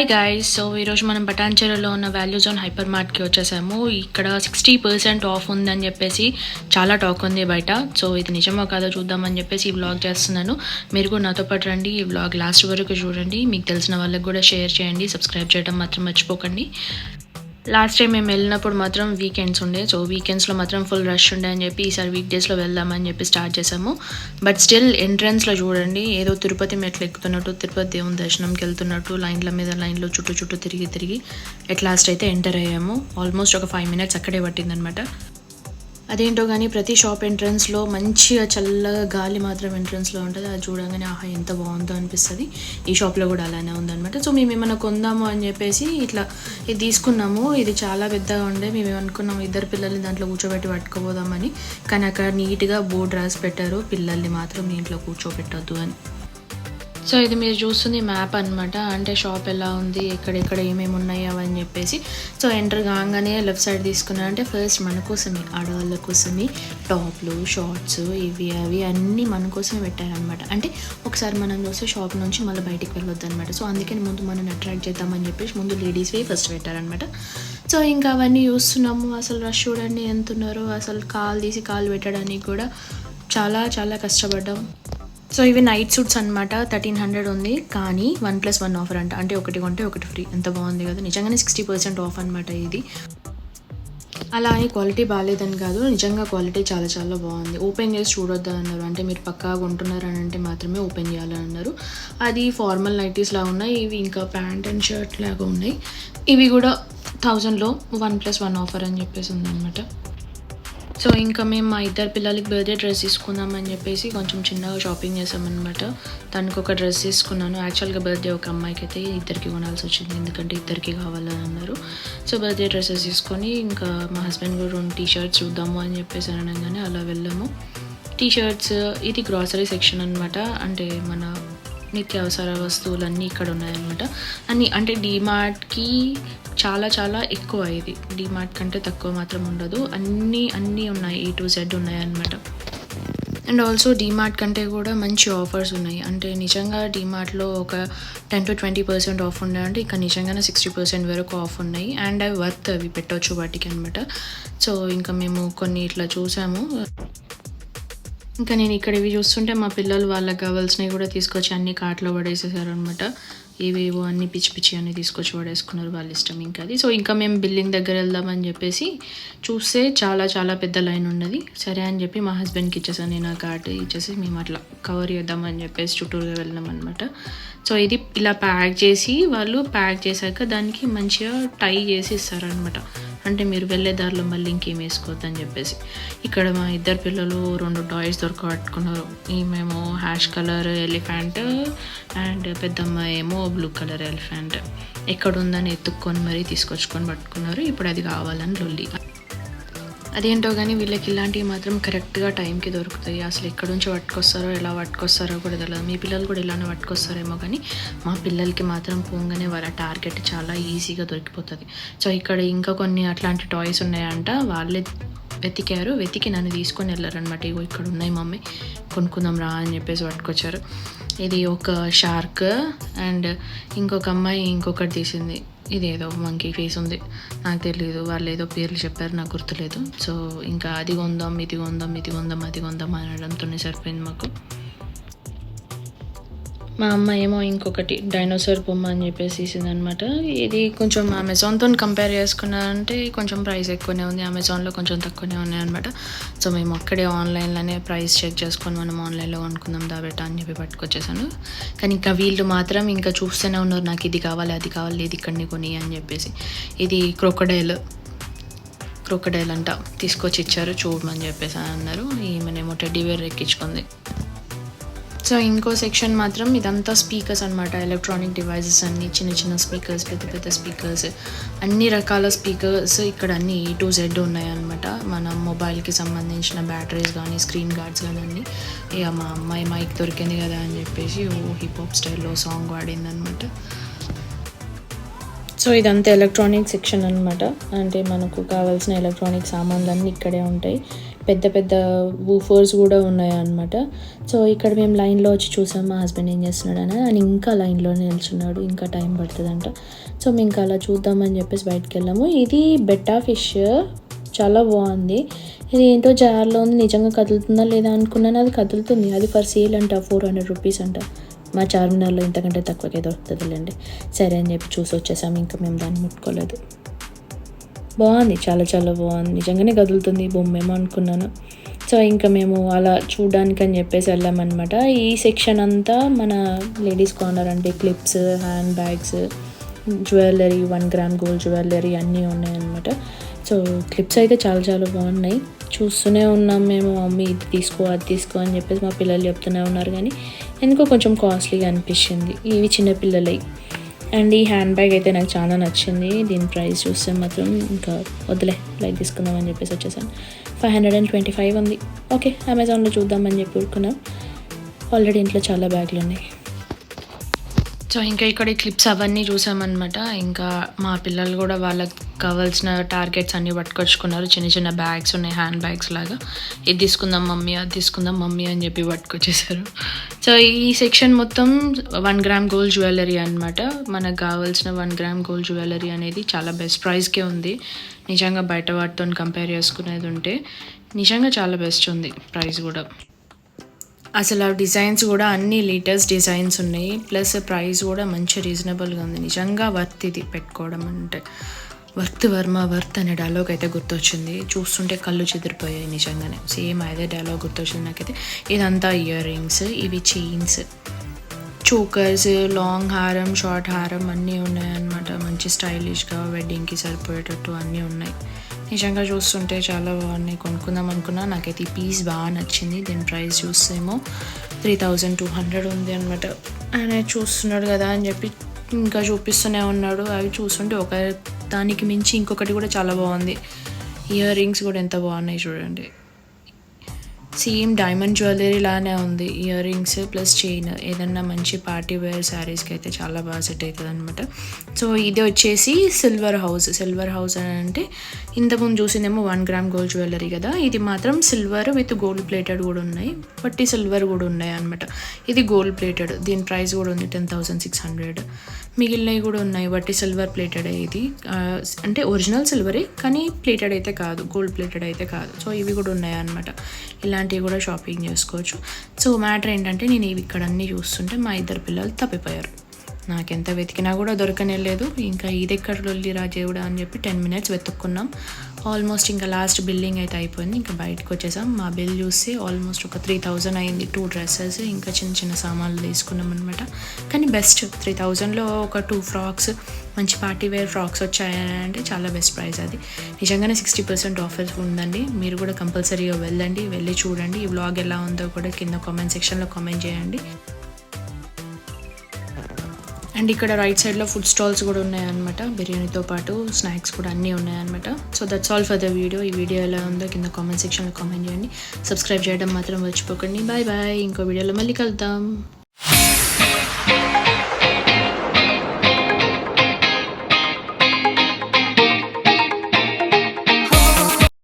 Hi guys so ఈరోజు మనం బటాన్చెరలో ఉన్న వాల్యూ జోన్ హైపర్ మార్ట్కి వచ్చేసాము. ఇక్కడ సిక్స్టీ పర్సెంట్ ఆఫ్ ఉందని చెప్పేసి చాలా టాక్ ఉంది బయట. సో ఇది నిజమో కాదో చూద్దామని చెప్పేసి ఈ వ్లాగ్ చేస్తున్నాను. మీరు కూడా నాతో పాటు రండి ఈ వ్లాగ్ లాస్ట్ వరకు చూడండి. మీకు తెలిసిన వాళ్ళకి కూడా షేర్ చేయండి సబ్స్క్రైబ్ చేయడం మాత్రం మర్చిపోకండి. లాస్ట్ టైం మేము వెళ్ళినప్పుడు మాత్రం వీకెండ్స్ ఉండే. సో వీకెండ్స్లో మాత్రం ఫుల్ రష్ ఉండే అని చెప్పి ఈసారి వీక్ డేస్లో వెళ్దామని చెప్పి స్టార్ట్ చేసాము బట్ స్టిల్ ఎంట్రన్స్లో చూడండి ఏదో తిరుపతి మెట్లు ఎక్కుతున్నట్టు తిరుపతి దేవుని దర్శనంకి వెళ్తున్నట్టు లైన్ల మీద లైన్లో చుట్టూ చుట్టూ తిరిగి తిరిగి ఎట్ లాస్ట్ అయితే ఎంటర్ అయ్యాము. ఆల్మోస్ట్ ఒక ఫైవ్ మినిట్స్ అక్కడే పట్టిందనమాట. అదేంటో కానీ ప్రతి షాప్ ఎంట్రన్స్లో మంచిగా చల్లగా గాలి మాత్రం ఎంట్రన్స్లో ఉంటుంది. అది చూడగానే ఆహా ఎంత బాగుందో అనిపిస్తుంది. ఈ షాప్లో కూడా అలానే ఉందన్నమాట. సో మేము ఏమైనా కొందాము అని చెప్పేసి ఇట్లా ఇది తీసుకున్నాము. ఇది చాలా పెద్దగా ఉండే. మేము ఏమనుకున్నాము ఇద్దరు పిల్లల్ని దాంట్లో కూర్చోబెట్టి పట్టుకోబోదామని కానీ అక్కడ నీట్గా బోర్డు రాసి పెట్టారు. పిల్లల్ని మాత్రం దీంట్లో కూర్చోబెట్టద్దు అని. సో ఇది మీరు చూస్తుంది మ్యాప్ అన్నమాట. అంటే షాప్ ఎలా ఉంది ఎక్కడెక్కడ ఏమేమి ఉన్నాయి అవని చెప్పేసి. సో ఎంటర్ కాగానే లెఫ్ట్ సైడ్ తీసుకున్నా అంటే ఫస్ట్ మన కోసమే ఆడవాళ్ళ కోసమే టాప్లు షార్ట్స్ ఇవి అవి అన్నీ మన కోసమే పెట్టారనమాట అంటే ఒకసారి మనం చూస్తే షాప్ నుంచి మళ్ళీ బయటికి వెళ్ళొద్దు అనమాట సో అందుకని ముందు మనం అట్రాక్ట్ చేద్దామని చెప్పేసి ముందు లేడీస్వే ఫస్ట్ పెట్టారనమాట సో ఇంకా అవన్నీ చూస్తున్నాము. అసలు రష్ చూడండి ఎంత ఉన్నారో అసలు కాలు తీసి కాలు పెట్టడానికి కూడా చాలా చాలా కష్టపడ్డాం. సో ఇవి నైట్ సూట్స్ అనమాట థర్టీన్ హండ్రెడ్ ఉంది. కానీ వన్ ప్లస్ వన్ ఆఫర్ అంట. అంటే ఒకటి కొంటే ఒకటి ఫ్రీ ఎంత బాగుంది కదా. నిజంగానే సిక్స్టీ పర్సెంట్ ఆఫ్ అనమాట ఇది. అలా అని క్వాలిటీ బాగాలేదని కాదు. నిజంగా క్వాలిటీ చాలా చాలా బాగుంది. ఓపెన్ చేసి చూడొద్దు అన్నారు. అంటే మీరు పక్కా కొంటున్నారు అని అంటే మాత్రమే ఓపెన్ చేయాలని అన్నారు అది ఫార్మల్ నైటీస్ లాగా ఉన్నాయి. ఇవి ఇంకా ప్యాంట్ అండ్ షర్ట్ లాగా ఉన్నాయి. ఇవి కూడా థౌజండ్లో వన్ ప్లస్ వన్ ఆఫర్ అని చెప్పేసి ఉందన్నమాట. సో ఇంకా మేము మా ఇద్దరు పిల్లలకి బర్త్డే డ్రెస్ తీసుకుందామని చెప్పేసి కొంచెం చిన్నగా షాపింగ్ చేసామన్నమాట తనకు ఒక డ్రెస్ తీసుకున్నాను. యాక్చువల్గా బర్త్డే ఒక అమ్మాయికి అయితే ఇద్దరికి కొనాల్సి వచ్చింది. ఎందుకంటే ఇద్దరికి కావాలని అన్నారు. సో బర్త్డే డ్రెస్సెస్ తీసుకొని ఇంకా మా హస్బెండ్ కూడా రెండు టీ షర్ట్స్ చూద్దాము అని చెప్పేసి అనగానే అలా వెళ్ళాము. టీ షర్ట్స్ ఇది గ్రాసరీ సెక్షన్ అనమాట అంటే మన నిత్యావసర వస్తువులన్నీ ఇక్కడ ఉన్నాయన్నమాట. అన్ని అంటే డీమార్ట్కి చాలా చాలా ఎక్కువ ఇది. డీమార్ట్ కంటే తక్కువ మాత్రం ఉండదు. అన్నీ అన్నీ ఉన్నాయి. ఏ టు జెడ్ ఉన్నాయన్నమాట. అండ్ ఆల్సో డీమార్ట్ కంటే కూడా మంచి ఆఫర్స్ ఉన్నాయి. అంటే నిజంగా డీమార్ట్లో ఒక ten to twenty percent off ఉన్నాయంటే ఇంకా నిజంగానే సిక్స్టీ పర్సెంట్ వరకు ఆఫ్ ఉన్నాయి. అండ్ అవి వర్త్ అవి పెట్టవచ్చు వాటికి అనమాట సో ఇంకా మేము కొన్ని ఇట్లా చూసాము. ఇంకా నేను ఇక్కడ ఇవి చూస్తుంటే మా పిల్లలు వాళ్ళకి కావాల్సినవి కూడా తీసుకొచ్చి అన్ని కార్ట్లో పడేసేసారు అనమాట ఇవేవో అన్ని పిచ్చి పిచ్చి అన్ని తీసుకొచ్చి పడేసుకున్నారు వాళ్ళ ఇష్టం ఇంకా అది. సో ఇంకా మేము బిల్డింగ్ దగ్గర వెళ్దామని చెప్పేసి చూస్తే చాలా చాలా పెద్ద లైన్ ఉన్నది. సరే అని చెప్పి మా హస్బెండ్కి ఇచ్చేసాను నేను ఆ కార్డ్ ఇచ్చేసి మేము అట్లా కవర్ చేద్దామని చెప్పేసి చుట్టూరుగా వెళ్ళినాం అనమాట సో ఇది ఇలా ప్యాక్ చేసి వాళ్ళు ప్యాక్ చేశాక దానికి మంచిగా టై చేసి ఇస్తారనమాట అంటే మీరు వెళ్ళే దారిలో మళ్ళీ ఇంకేం వేసుకోవద్దని చెప్పేసి. ఇక్కడ మా ఇద్దరు పిల్లలు రెండు టాయ్స్ దొరకబట్టుకున్నారు. ఈమెమో హ్యాష్ కలర్ ఎలిఫెంట్ అండ్ పెద్దమ్మ ఏమో బ్లూ కలర్ ఎలిఫెంట్ ఎక్కడ ఉందని ఎత్తుక్కొని మరీ తీసుకొచ్చుకొని పట్టుకున్నారు. ఇప్పుడు అది కావాలని లొల్లి. అదేంటో కానీ వీళ్ళకి ఇలాంటివి మాత్రం కరెక్ట్గా టైంకి దొరుకుతాయి. అసలు ఎక్కడి నుంచి పట్టుకొస్తారో ఎలా పట్టుకొస్తారో కూడా తెలియదు మీ పిల్లలు కూడా ఇలానే పట్టుకొస్తారేమో కానీ మా పిల్లలకి మాత్రం పోగానే వాళ్ళ టార్గెట్ చాలా ఈజీగా దొరికిపోతుంది. సో ఇక్కడ ఇంకా కొన్ని అట్లాంటి టాయ్స్ ఉన్నాయంట. వాళ్ళే వెతికారు. వెతికి నన్ను తీసుకొని వెళ్ళారనమాట ఇగో ఇక్కడ ఉన్నాయి మమ్మీ. కొనుక్కుందాం రా అని చెప్పేసి పట్టుకొచ్చారు. ఇది ఒక షార్క్ అండ్ ఇంకొక అమ్మాయి ఇంకొకటి తీసింది. ఇది ఏదో మంకీ ఫేస్ ఉంది. నాకు తెలియదు వాళ్ళు ఏదో పేర్లు చెప్పారు నాకు గుర్తులేదు. సో ఇంకా అది కొందాం ఇది కొందాం ఇది కొందాం అది కొందాం అనడంతోనే సరిపోయింది మాకు. మా అమ్మ ఏమో ఇంకొకటి డైనోసార్ బొమ్మ అని చెప్పేసి అనమాట ఇది కొంచెం అమెజాన్తో కంపేర్ చేసుకున్నారంటే కొంచెం ప్రైస్ ఎక్కువనే ఉంది. అమెజాన్లో కొంచెం తక్కువనే ఉన్నాయి అనమాట సో మేము అక్కడే ఆన్లైన్లోనే ప్రైస్ చెక్ చేసుకొని మనం ఆన్లైన్లో కొనుక్కుందాం దాబెట్ట అని చెప్పి పట్టుకొచ్చేసాను. కానీ ఇంకా వీళ్ళు మాత్రం ఇంకా చూస్తూనే ఉన్నారు. నాకు ఇది కావాలి అది కావాలి ఇది ఇక్కడిని కొని అని చెప్పేసి. ఇది క్రొకడైల్ క్రొకడైల్ అంట తీసుకొచ్చి ఇచ్చారు. చూడమని చెప్పేసి అన్నారు. ఈమెనేమో టెడ్డీ వేర్ ఎక్కించుకుంది. సో ఇంకో సెక్షన్ మాత్రం ఇదంతా స్పీకర్స్ అనమాట ఎలక్ట్రానిక్ డివైజెస్ అన్ని చిన్న చిన్న స్పీకర్స్ పెద్ద పెద్ద స్పీకర్స్ అన్ని రకాల స్పీకర్స్ ఇక్కడ అన్ని ఏ టు జెడ్ ఉన్నాయన్నమాట. మన మొబైల్కి సంబంధించిన బ్యాటరీస్ కానీ స్క్రీన్ గార్డ్స్ కానీ అన్ని. ఇక మా అమ్మాయి మైక్ దొరికింది కదా అని చెప్పేసి ఓ హిప్ హాప్ స్టైల్లో సాంగ్ పాడిందనమాట సో ఇదంతా ఎలక్ట్రానిక్ సెక్షన్ అనమాట అంటే మనకు కావాల్సిన ఎలక్ట్రానిక్ సామాన్లు అన్నీ ఇక్కడే ఉంటాయి. పెద్ద పెద్ద వూఫర్స్ కూడా ఉన్నాయన్నమాట. సో ఇక్కడ మేము లైన్లో వచ్చి చూసాం మా హస్బెండ్ ఏం చేస్తున్నాడని. ఆయన ఇంకా లైన్లో నిల్చున్నాడు ఇంకా టైం పడుతుందంట. సో మేము ఇంకా అలా చూద్దామని చెప్పేసి బయటకు వెళ్ళాము. ఇది బెట్టా ఫిష్ చాలా బాగుంది. ఇది ఏంటో జార్లో ఉంది నిజంగా కదులుతుందా లేదా అనుకున్నాను. అది కదులుతుంది. అది ఫర్ సేల్ అంట ఫోర్ హండ్రెడ్ రూపీస్ అంట. మా చార్మినార్లో ఇంతకంటే తక్కువకే దొరుకుతుందిలేండి. సరే అని చెప్పి చూసి వచ్చేసాము. ఇంకా మేము దాన్ని ముట్టుకోలేదు. బాగుంది చాలా చాలా బాగుంది. నిజంగానే కదులుతుంది బొమ్మేమో అనుకున్నాను. సో ఇంకా మేము అలా చూడడానికి అని చెప్పేసి వెళ్ళామన్నమాట. ఈ సెక్షన్ అంతా మన లేడీస్ కార్నర్ అంటే clips hand bags jewellery one gram gold jewellery అన్నీ ఉన్నాయన్నమాట. సో క్లిప్స్ అయితే చాలా చాలా బాగున్నాయి. చూస్తూనే ఉన్నాం మేము మమ్మీ ఇది తీసుకో అది తీసుకో అని చెప్పేసి మా పిల్లలు చెప్తూనే ఉన్నారు. కానీ ఎందుకో కొంచెం కాస్ట్లీగా అనిపించింది. ఇవి చిన్నపిల్లలవి అండ్ ఈ హ్యాండ్ బ్యాగ్ అయితే నాకు చాలా నచ్చింది. దీని ప్రైస్ చూస్తే మాత్రం ఇంకా వద్దులే లైక్ తీసుకుందాం అని చెప్పేసి వచ్చేసాను. Five hundred and twenty five ఉంది. ఓకే అమెజాన్లో చూద్దామని చెప్పి ఊరుకున్నాం. ఆల్రెడీ ఇంట్లో చాలా బ్యాగ్లు ఉన్నాయి. సో ఇంకా ఇక్కడ ఈ క్లిప్స్ అవన్నీ చూసామన్నమాట. ఇంకా మా పిల్లలు కూడా వాళ్ళకి కావాల్సిన టార్గెట్స్ అన్నీ పట్టుకొచ్చుకున్నారు. చిన్న చిన్న బ్యాగ్స్ ఉన్నాయి హ్యాండ్ బ్యాగ్స్ లాగా. ఇది తీసుకుందాం మమ్మీ అది తీసుకుందాం మమ్మీ అని చెప్పి పట్టుకొచ్చేసారు. సో ఈ సెక్షన్ మొత్తం వన్ గ్రామ్ గోల్డ్ జ్యువెలరీ అనమాట మనకు కావాల్సిన వన్ గ్రామ్ గోల్డ్ జ్యువెలరీ అనేది చాలా బెస్ట్ ప్రైస్కే ఉంది. నిజంగా బయట వాటితో కంపేర్ చేసుకునేది ఉంటే నిజంగా చాలా బెస్ట్ ఉంది ప్రైస్ కూడా. అసలు ఆ డిజైన్స్ కూడా అన్ని లేటెస్ట్ డిజైన్స్ ఉన్నాయి. ప్లస్ ప్రైస్ కూడా మంచి రీజనబుల్గా ఉంది. నిజంగా వర్త్ ఇది పెట్టుకోవడం అంటే. వర్త్ వర్మ వర్త్ అనే డైలాగ్ అయితే గుర్తొచ్చింది. చూస్తుంటే కళ్ళు చెదిరిపోయాయి నిజంగానే. సేమ్ అదే డైలాగ్ గుర్తొచ్చింది నాకైతే. ఇదంతా ఇయర్ రింగ్స్ ఇవి చైన్స్ చోకర్స్ లాంగ్ హారం షార్ట్ హారం అన్నీ ఉన్నాయన్నమాట. మంచి స్టైలిష్గా వెడ్డింగ్కి సరిపోయేటట్టు అన్నీ ఉన్నాయి. నిజంగా చూస్తుంటే చాలా బాగున్నాయి. కొనుక్కుందాం అనుకున్నా. నాకైతే ఈ పీస్ బాగా నచ్చింది. దీని ప్రైస్ చూస్తేమో త్రీ థౌజండ్ టూ హండ్రెడ్ ఉంది అనమాట ఆయన చూస్తున్నాడు కదా అని చెప్పి ఇంకా చూపిస్తూనే ఉన్నాడు. అవి చూస్తుంటే ఒక దానికి మించి ఇంకొకటి కూడా చాలా బాగుంది. ఇయర్ రింగ్స్ కూడా ఎంత బాగున్నాయి చూడండి. సేమ్ డైమండ్ జ్యువెలరీ లానే ఉంది. ఇయర్ రింగ్స్ ప్లస్ చైన్ ఏదన్నా మంచి పార్టీ వేర్ శారీస్కి అయితే చాలా బాగా సెట్ అవుతుంది అనమాట సో ఇది వచ్చేసి సిల్వర్ హౌస్ సిల్వర్ హౌస్ అని అంటే ఇంతకుముందు చూసిందేమో వన్ గ్రామ్ గోల్డ్ జ్యువెలరీ కదా. ఇది మాత్రం సిల్వర్ విత్ గోల్డ్ ప్లేటెడ్ కూడా ఉన్నాయి. బట్టి సిల్వర్ కూడా ఉన్నాయి అనమాట ఇది గోల్డ్ ప్లేటెడ్ దీని ప్రైస్ కూడా ఉంది టెన్ థౌసండ్ సిక్స్ హండ్రెడ్ మిగిలినవి కూడా ఉన్నాయి. బట్టి సిల్వర్ ప్లేటెడ్ ఇది. అంటే ఒరిజినల్ సిల్వరే కానీ ప్లేటెడ్ అయితే కాదు. గోల్డ్ ప్లేటెడ్ అయితే కాదు. సో ఇవి కూడా ఉన్నాయి అనమాట ఇలాంటివి కూడా షాపింగ్ చేసుకోవచ్చు. సో మ్యాటర్ ఏంటంటే నేను ఇవి ఇక్కడ అన్నీ చూస్తుంటే మా ఇద్దరు పిల్లలు తప్పిపోయారు. నాకెంత వెతికినా కూడా దొరకనే లేదు. ఇంకా ఇది ఎక్కడ లొల్లి రాజేవుడా అని చెప్పి టెన్ మినిట్స్ వెతుక్కున్నాం. ఆల్మోస్ట్ ఇంకా లాస్ట్ బిల్లింగ్ అయితే అయిపోయింది. ఇంకా బయటకు వచ్చేసాం. మా బిల్ చూసి ఆల్మోస్ట్ ఒక త్రీ థౌజండ్ అయింది. టూ డ్రెస్సెస్ ఇంకా చిన్న చిన్న సామాన్లు తీసుకున్నాం అనమాట కానీ బెస్ట్ త్రీ థౌజండ్లో ఒక టూ ఫ్రాక్స్ మంచి పార్టీ వేర్ ఫ్రాక్స్ వచ్చాయని అంటే చాలా బెస్ట్ ప్రైస్ అది. నిజంగానే సిక్స్టీ పర్సెంట్ ఆఫర్ ఉందండి. మీరు కూడా కంపల్సరీగా వెళ్ళండి వెళ్ళి చూడండి. ఈ వ్లాగ్ ఎలా ఉందో కూడా కింద కామెంట్ సెక్షన్లో కామెంట్ చేయండి. అండ్ ఇక్కడ రైట్ సైడ్లో ఫుడ్ స్టాల్స్ కూడా ఉన్నాయన్నమాట. బిర్యానీతో పాటు స్నాక్స్ కూడా అన్నీ ఉన్నాయన్నమాట. So that's all for the video ఈ వీడియో ఎలా ఉందో కింద కామెంట్ సెక్షన్లో కామెంట్ చేయండి. సబ్స్క్రైబ్ చేయడం మాత్రం మర్చిపోకండి. బాయ్ బాయ్ ఇంకో వీడియోలో మళ్ళీ కలుద్దాం.